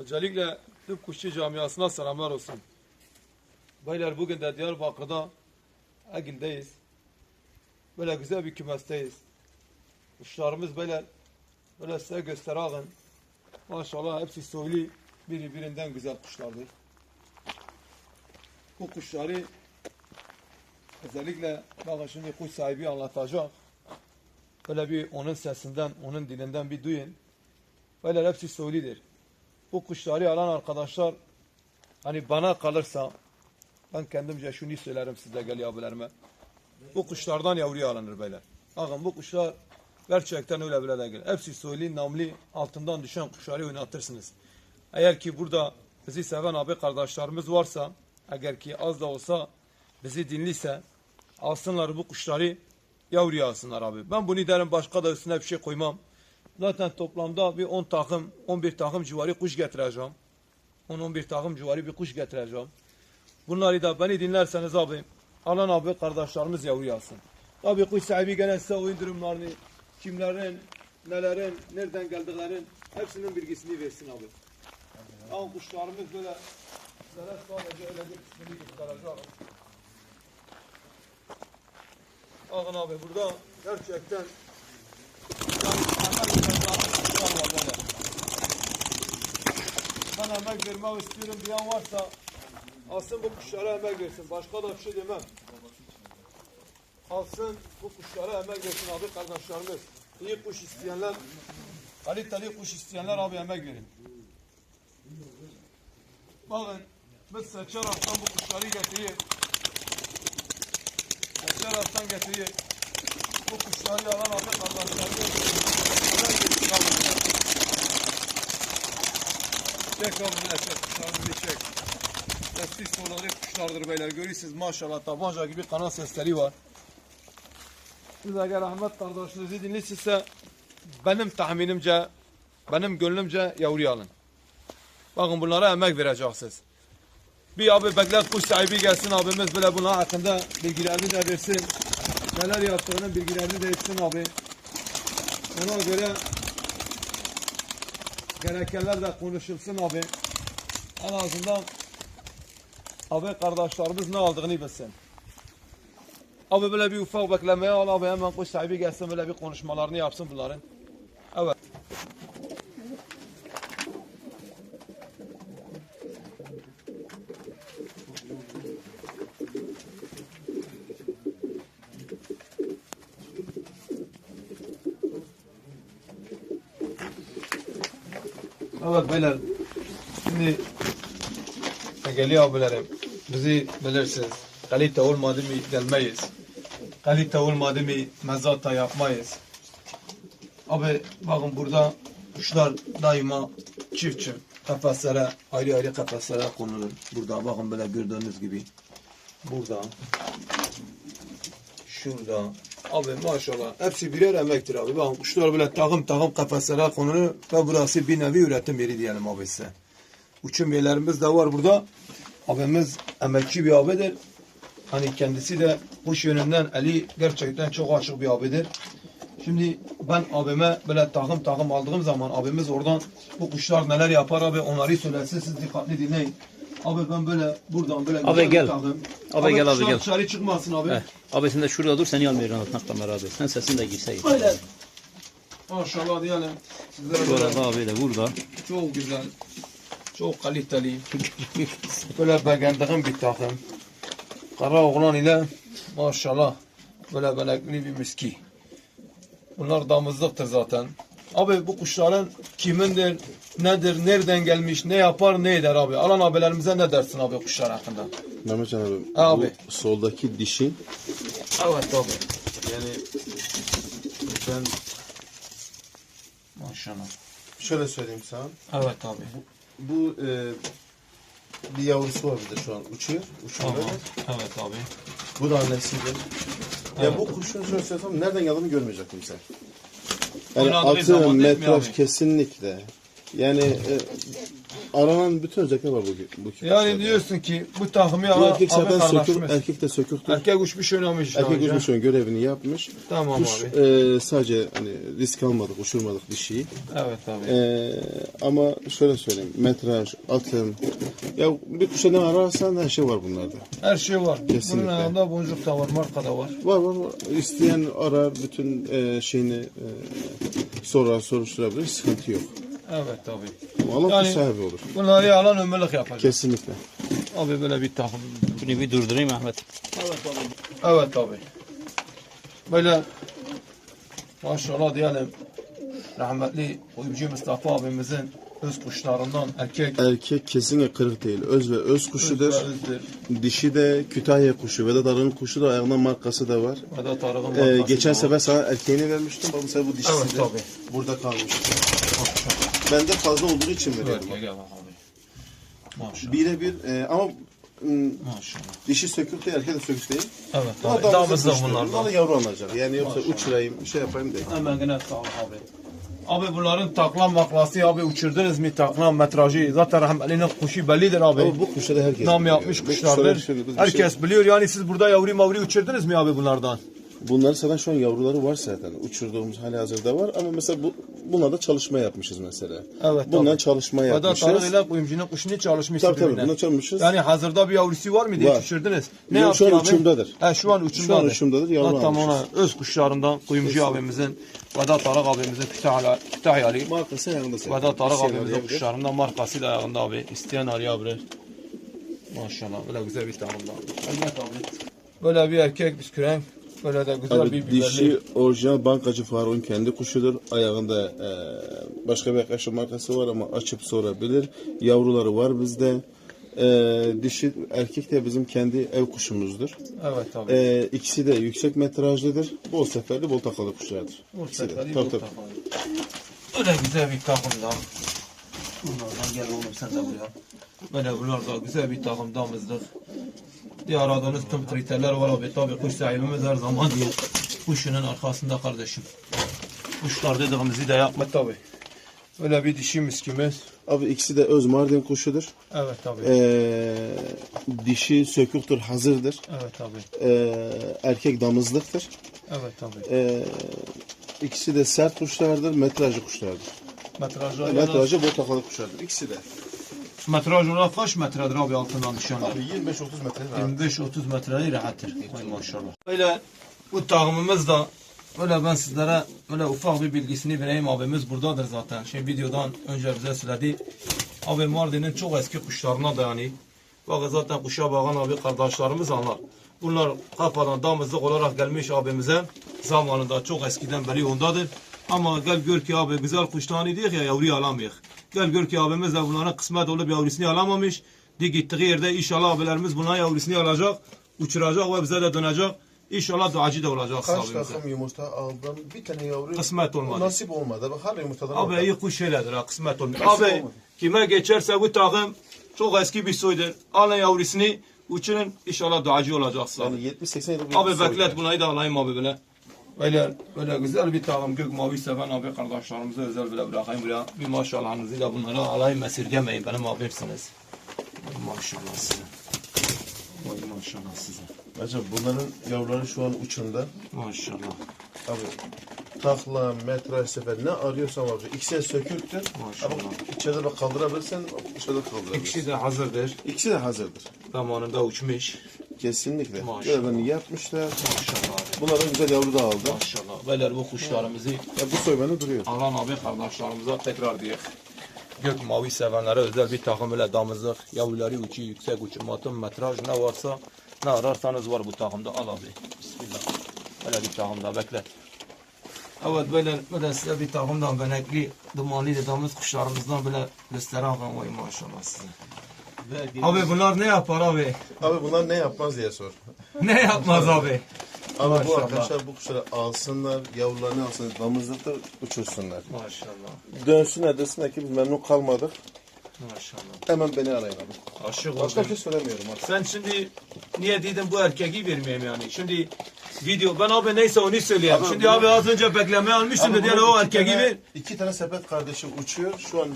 Özellikle tüm kuşçu camiasına selamlar olsun. Beyler bugün de Diyarbakır'da Egin'deyiz. Böyle güzel bir kümesteyiz. Kuşlarımız böyle böyle size göstereyim. Maşallah hepsi soylu birbirinden güzel kuşlardır. Bu kuşları özellikle bakın şimdi kuş sahibi anlatacak. Böyle bir onun sesinden, onun dilinden bir duyun. Böyle hepsi soyludur. Bu kuşları alan arkadaşlar hani bana kalırsa ben kendimce şunu söylerim size gel abilerime. Bu kuşlardan yavruya alınır böyle. Bakın bu kuşlar gerçekten öyle bile değil. Hepsi soylu, namlı, altından düşen kuşları oynatırsınız. Eğer ki burada bizi seven abi kardeşlerimiz varsa, eğer ki az da olsa bizi dinliyse alsınlar bu kuşları yavruya alsınlar abi. Ben bunu derim başka da üstüne bir şey koymam. Zaten toplamda bir 10 takım, 11 takım civarı kuş getireceğim. 10-11 takım civarı bir kuş getireceğim. Bunları da beni dinlerseniz abi, alan abi kardeşlerimiz yavruya alsın. Tabii kuş sahibi gene size oyun durumlarını, kimlerin, nelerin, nereden geldiklerin hepsinin bilgisini versin abi. Ama kuşlarımız böyle sizlere sadece öyle bir kısmını göstereceğim. Bakın abi burada gerçekten yani emek veren kuşlar var böyle. Ben emek vermek istiyorum diyen varsa alsın bu kuşlara emek versin. Başka da bir şey demem. Alsın bu kuşlara emek versin abi kardeşlerimiz. İyi kuş isteyenler, kaliteli kuş isteyenler abi emek verin. Bakın biz seçeraktan bu kuşları getiriyor. Seçeraktan getiriyor. Bu kuşları alan abi kardeşlerimiz. emek versin abi. Çek abi ne çek kuşlarını bir çek. Sesli soruları kuşlardır beyler. Görüyorsunuz maşallah tabanca gibi kanal sesleri var. Siz eğer Ahmet kardeşinizi dinliyorsa benim tahminimce, benim gönlümce yavruya alın. Bakın bunlara emek vereceksiniz. Bir abi bekler kuş sahibi gelsin abimiz böyle bunlar hakkında bilgilerini de versin. Neler yaptığının bilgilerini de etsin abi. Ona göre gerekenler de konuşulsun abi. En azından abi kardeşlerimiz ne aldığını bilsin. Abi böyle bir ufak beklemeye al abi hemen kuş sahibi gelsin böyle bir konuşmalarını yapsın bunların. Evet. Evet beyler. Şimdi geliyor abilerim. Bizi bilirsiniz. Kalite olmadı mı gelmeyiz. Kalite olmadı mı mezata yapmayız. Abi bakın burada kuşlar daima çift çift kafeslere ayrı ayrı kafeslere konulur. Burada bakın böyle gördüğünüz gibi. Burada. Şurada. Abi maşallah hepsi birer emektir abi. Bakın kuşlar böyle takım takım kafeslere konulur ve burası bir nevi üretim yeri diyelim abi size. Uçum yerlerimiz de var burada. Abimiz emekçi bir abidir. Hani kendisi de kuş yönünden eli gerçekten çok açık bir abidir. Şimdi ben abime böyle takım takım aldığım zaman abimiz oradan bu kuşlar neler yapar abi onları söylesin siz dikkatli dinleyin. Abi ben böyle buradan böyle Abi gel. takım. Abi gel abi, kuşlar gel. dışarı çıkmasın abi. Heh. Abi sen de şurada dur seni almıyorum anlatmakla beraber. Sen sesin de girse iyi. Böyle. Maşallah diyelim. Sizlere böyle arada abi de burada. çok güzel. Çok kaliteli. Böyle beğendiğim bir takım. Kara oğlan ile maşallah böyle benekli bir miski. Bunlar damızlıktır zaten. Abi bu kuşların kimindir, nedir, nereden gelmiş, ne yapar, ne eder abi? Alan abilerimize ne dersin abi kuşlar hakkında? Mehmetcan abi, Abi. bu soldaki dişi Evet abi. yani ben Maşallah. şöyle söyleyeyim sana. Evet abi. Bu e, bir yavrusu var bir de şu an uçuyor. Uçuyor Tamam. böyle. Evet abi. Bu da annesidir. Ya bu kuşun şöyle söylesem nereden geldiğini görmeyecek kimse. Yani Oynadığı atı, zaman değil mi metraj abi? kesinlikle. Yani e, aranan bütün özellikler var bu. bu Yani diyorsun ki bu takımı bu erkek zaten sökük, erkek de söküktür. Erkek uçmuş oynamış işte Erkek önce. uçmuş ön görevini yapmış. Tamam Kuş abi. e, sadece hani risk almadık, uçurmadık dişiyi. Evet abi. E, ama şöyle söyleyeyim, metraj, atım, ya bir kuşa ne ararsan her şey var bunlarda. Her şey var. Kesinlikle. Bunun ayağında boncuk da var, marka da var. Var var var. İsteyen arar, bütün e, şeyini e, sorar, soruşturabilir, sıkıntı yok. Evet abi. Ama Allah Yani- sahibi olur. Bunları alan ömürlük yapacak. Kesinlikle. Abi böyle bir takım. Bunu bir durdurayım Ahmet. Evet abi. Böyle maşallah diyelim rahmetli Uyumcu Mustafa abimizin öz kuşlarından erkek Erkek kesinlikle kırık değil. Öz ve öz kuşudur. öz ve özdür. Dişi de Kütahya kuşu. Vedat Arı'nın kuşu da ayağında markası da var. Vedat Arık'ın Ee, markası geçen da sefer sana erkeğini vermiştim. Bu sefer bu dişisi Evet, de tabii. burada kalmış. Bende fazla olduğu için veriyorum. Bak abi. Maşallah. Birebir e, ama mm, Maşallah. dişi sökük değil, erkek de sökük değil. Evet damızlık Damızda bunlar. Bunlar da yavru alacak. Yani yoksa Maşallah. uçurayım, şey yapayım değil. Hemen gene sağ ol abi. Abi bunların takla maklası abi uçurdunuz mu takla metrajı zaten rahmetlinin kuşu bellidir abi. Ama bu kuşları herkes Nam biliyor. yapmış Bu kuşlardır. kuşlara bir şey- Herkes biliyor yani siz burada yavru mavri uçurdunuz mu abi bunlardan? Bunların zaten şu an yavruları var zaten. Uçurduğumuz hali hazırda var ama mesela bu, buna da çalışma yapmışız mesela. Evet, Bundan tabii. çalışma yapmışız. Tarık ile kuyumcunun kuşunu çalışmış. Tabii tabii buna çalışmışız. Yani hazırda bir yavrusu var mı diye Var. uçurdunuz. Ne Yok, şu an uçumdadır. He, şu an uçumdadır. Şu an uçumdadır, yavru Hatta ona öz kuşlarından kuyumcu abimizin Vedat Tarık abimizin Kütahya, Kütahyalı. Markası ayağında zaten. Vedat Tarık abimizin kuşlarından markası da ayağında abi. İsteyen arayabilir. Maşallah böyle güzel bir takımda. Evet abi. Böyle bir erkek bisküren. Böyle de güzel bir Abi biberli. dişi orijinal bankacı Faruk'un kendi kuşudur. Ayağında e, başka bir arkadaşın markası var ama açıp sorabilir. Yavruları var bizde. E, dişi erkek de bizim kendi ev kuşumuzdur. Evet abi. E, ikisi de yüksek metrajlıdır. Bol seferli, bol takalı kuşlardır. Bol Tabii, bol tabii. takalı. Böyle güzel bir takım da. Bunlardan gel oğlum sen de buraya. Böyle bunlar da güzel bir takım Diye aradığınız tüm kriterler var abi. Tabi kuş sahibimiz her zaman diyor. Kuşunun arkasında kardeşim. Kuşlar dediğimizi de yapma tabi. Böyle bir dişi miskimiz. Abi ikisi de öz Mardin kuşudur. Evet tabi. E, dişi söküktür, hazırdır. Evet tabi. E, erkek damızlıktır. Evet tabi. E, ikisi de sert kuşlardır, metrajlı kuşlardır. Metrajı Metrajı bol takalı kuşlardır. İkisi de. Metraj olarak kaç metredir abi altından düşenler? Abi 25-30 metre. 25-30 metreyi rahattır. Maşallah. Öyle bu takımımız da öyle ben sizlere öyle ufak bir bilgisini vereyim abimiz buradadır zaten. Şey videodan önce bize söyledi. Abi Mardin'in çok eski kuşlarına dayanıyor. Bakın zaten kuşa bakan abi kardeşlerimiz anlar. Bunlar kafadan damızlık olarak gelmiş abimize. Zamanında çok eskiden beri ondadır. Ama gel gör ki abi güzel kuşlarını diyor ya yavruyu alamayız. Gel gör ki abimiz de bunlara kısmet olup yavrusunu alamamış. Di gittiği yerde inşallah abilerimiz buna yavrusunu alacak. Uçuracak ve bize de dönecek. İnşallah duacı da olacak Kaç abimize. takım yumurta aldım. Bir tane yavru. Kısmet olmadı. Nasip olmadı. Bak hala yumurtadan Abi aldım. iyi kuş öyledir ha kısmet olmuyor. Nasıl Abi olmadı? kime geçerse bu takım çok eski bir soydur. Alın yavrusunu uçurun inşallah duacı olacaksın. Yani 70-80 yıllık bir Abi soy beklet bunayı da alayım abi böyle. Böyle böyle güzel bir takım gök mavi seven abi kardeşlerimize özel bile bırakayım buraya. Bir maşallahınızı da bunları alayım esirgemeyin benim abimsiniz. Maşallah size. Vay maşallah size. Acaba bunların yavruları şu an uçunda. Maşallah. Abi takla, metraj sefer ne arıyorsan abi. İkisi söküktür. Maşallah. Ama içeride bak kaldırabilirsen dışarıda kaldırabilirsin. İkisi de hazırdır. İkisi de hazırdır. Zamanında uçmuş. Kesinlikle. Maşallah. Görevlerini yapmışlar. Maşallah abi. Bunların güzel yavru da aldı. Maşallah. Beyler bu kuşlarımızı Ya bu soy bende duruyor. alan abi kardeşlerimize tekrar diyor. Gök mavi sevenlere özel bir takım ile damızlık, yavruları uçu, yüksek uçum, atım, metraj ne varsa ne ararsanız var bu takımda al abi. Bismillah. Böyle bir takımda bekle. Evet böyle, böyle size bir takımdan benekli, dumanlı dediğimiz kuşlarımızdan böyle gösteren vay maşallah size. Abi bunlar ne yapar abi? Abi bunlar ne yapmaz diye sor. Ne yapmaz abi? Ama bu Maşallah. arkadaşlar bu kuşları alsınlar, yavrularını alsınlar, damızlıkta uçursunlar. Maşallah. Dönsünler desinler ki biz memnun kalmadık. Maşallah. Hemen beni arayın abi. Aşık Başka bir şey söylemiyorum abi. Sen şimdi niye dedim bu erkeği vermeyeyim yani. Şimdi video ben abi neyse onu söyleyeyim. Abi, şimdi bunu- abi az önce beklemeye almıştım dedi yani o iki erkeği tane- ver. İki tane sepet kardeşim uçuyor. Şu an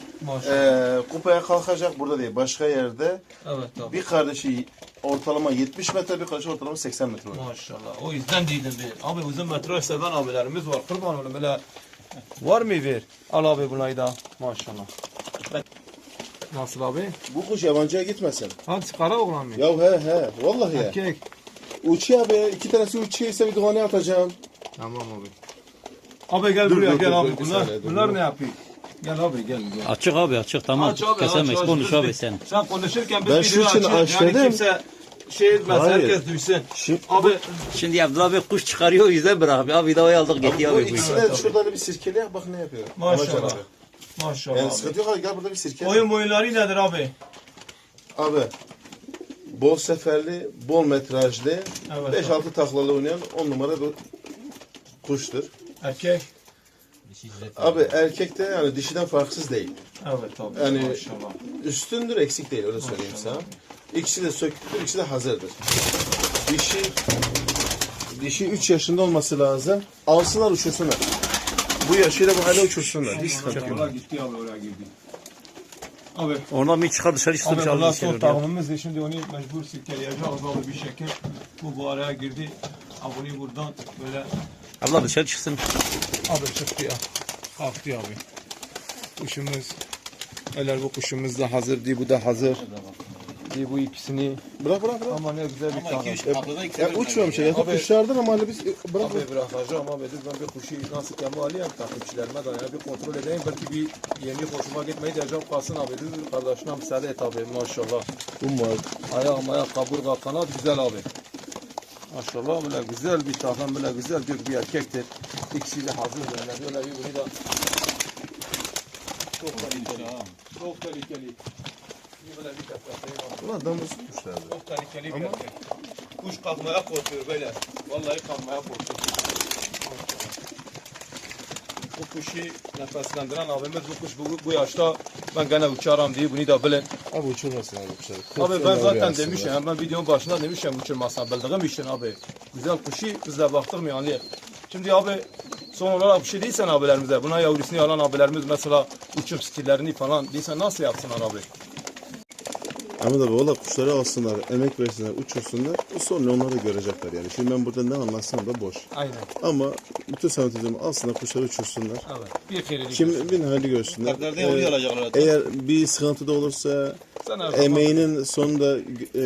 eee kupaya kalkacak. Burada değil. Başka yerde. Evet abi. Bir kardeşi ortalama 70 metre, bir kardeşi ortalama 80 metre. var. Maşallah. O yüzden dedim bir. Abi uzun metre seven abilerimiz var. Kurban olayım böyle. Var mı ver? Al abi bunayı da. Maşallah. Nasıl abi? Bu kuş yabancıya gitmesin. Hadi kara oğlan mı? Ya he he. Vallahi ya. Erkek. Uçuyor abi. İki tanesi uçuyor ise bir duvanı atacağım. Tamam abi. Abi gel Dur, buraya dur, gel dur, abi. dur, bir bunlar saniye, dur, bunlar dur. ne yapıyor? Gel abi gel. gel. Açık abi açık tamam. Aç abi, Kesemeyiz. aç, Konuş aç. abi Biz- sen. Sen konuşurken biz Ben şu için açıyoruz. Yani kimse şey etmez. Hayır. Herkes duysun. Şimdi- Abi Şimdi Abdullah Bey kuş çıkarıyor o yüzden bırak abi. Abi vidayı aldık gitti Bu abi. bu ikisini de şuradan bir sirkele bak ne yapıyor. Maşallah. Ahmet Can abi. Maşallah Yani abi. sıkıntı yok abi gel burada bir sirkele. Oyun boyunları nedir abi? Abi bol seferli, bol metrajlı, Evet, 5-6 taklalı oynayan 10 numara bir kuştur. Erkek. Abi erkek de yani dişiden farksız değil. Evet abi. Yani- maşallah. Üstündür eksik değil öyle söyleyeyim sana. İkisi de söktür, ikisi de hazırdır. Dişi dişi 3 yaşında olması lazım. Alsınlar uçursunlar. Bu yaşıyla bu hala uçursunlar. Hiç sıkıntı yok. Gitti abi oraya girdi. Abi. Oradan bir çıkar dışarı çıktı bir Allah ya. takımımızdı. Şimdi onu mecbur silkeleyeceğiz abi bir şekil. Bu bu araya girdi. Abone buradan böyle Abla dışarı çıksın. Abi çıktı ya. Kalktı abi. Kuşumuz. Öyle bu kuşumuz da hazır değil. Bu da hazır. Değil bu ikisini. Bırak bırak bırak. Ama ne güzel bir tane. Ya uçmuyorum şey. Yatıp Abi- ama hani biz bırak. Abi bırakacağım abi dedim ben bir kuşu nasıl kendi alayım takipçilerime de ya bir kontrol edeyim belki bir yeni hoşuma gitmeyi diyeceğim kalsın abi dedim kardeşine müsaade et abi maşallah. Umar. Ayak ayak kaburga kanat güzel abi. Maşallah böyle güzel bir takım böyle güzel bir, bir erkektir. İkisi de hazır böyle böyle bir bunu da çok tehlikeli. Çok tehlikeli. Ulan damızlık kuşlardır. Çok tehlikeli bir erkek. Kuş kalkmaya korkuyor böyle. Vallahi kalkmaya korkuyor. Bu kuşu nefeslendiren abimiz bu kuş bu, bu yaşta ben gene uçarım diye bunu da bilin. Abi uçurmasın abi kuşları. Abi ben zaten demişim, ben videonun başında demişim uçurmasına bildiğim için abi. Güzel kuşu biz de baktık mı yani. Şimdi abi son olarak bir şey değilsen abilerimize, buna yavrusunu alan abilerimiz mesela uçum stillerini falan değilsen nasıl yapsınlar abi? Ama da valla kuşları alsınlar, emek versinler, uçursunlar. O sonra onları görecekler yani. Şimdi ben burada ne anlatsam da boş. Aynen. Ama bütün sanatizmi alsınlar, kuşları uçursunlar. Evet. Bir kere Şimdi bin hali görsünler. Nerede Ee, oraya alacaklar zaten. eğer bir sıkıntı da olursa zaman- emeğinin sonunda e,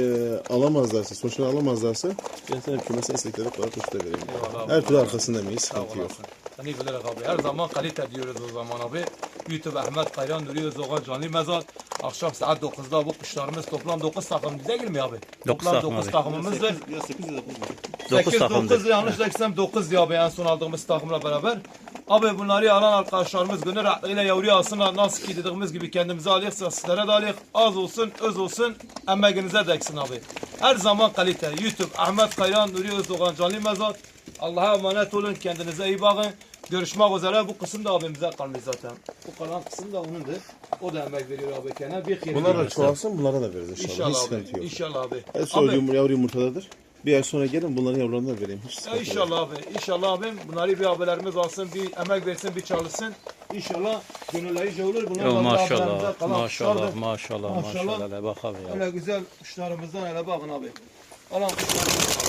alamazlarsa, sonuçta alamazlarsa ben sana kümese istekleri kadar kuş da vereyim. Eyvallah. Her türlü arkasındayız, Sağ sıkıntı yok. Seni bilerek abi. Her zaman kalite diyoruz o zaman abi. YouTube Ahmet Kayran duruyoruz Oğal Canlı Mezar. Akşam saat 9'da bu kuşlarımız toplam 9 takım değil mi abi? Toplam takım 9 abi. takımımızdır. Ya 8 ya 9. 8 9 takımdır. 9 yanlış değilsem 9 ya abi en son aldığımız takımla beraber. Abi bunları alan arkadaşlarımız gönül rahatlığıyla yavruya alsınlar. Nasıl ki dediğimiz gibi kendimize alıyorsa sizlere de alayım. Az olsun, öz olsun, emeğinize değsin abi. Her zaman kalite. YouTube Ahmet Kayran Nuri Özdoğan Canlı Mezat. Allah'a emanet olun. Kendinize iyi bakın. Görüşmek üzere. Bu kısım da abimize kalmış zaten. Bu kalan kısım da onundur. O da emek veriyor abi kendine. Bir kere Bunlar da çoğalsın, bunlara da veririz inşallah. Hiç İnşallah sıkıntı abi. yok. İnşallah abi. Her Abi, sonra yavru, yumurtadadır. Bir ay sonra gelin bunların yavrularını da vereyim. Hiç Ya sıkıntı yok. inşallah abi. İnşallah abim. Bunları bir abilerimiz alsın. Bir emek versin. Bir çalışsın. İnşallah gönülleri olur. Bunlar Yo, maşallah, abilerimize kalan maşallah, kuşlardır. maşallah, Maşallah. maşallah. Hele bak abi ya. Öyle güzel kuşlarımızdan hele bakın abi. Alan kuşlarımız.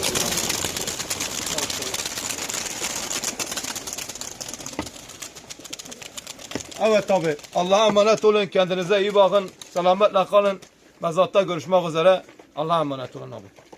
Evet abi. Allah'a emanet olun. Kendinize iyi bakın. Selametle kalın. Mezatta görüşmek üzere. Allah'a emanet olun abi.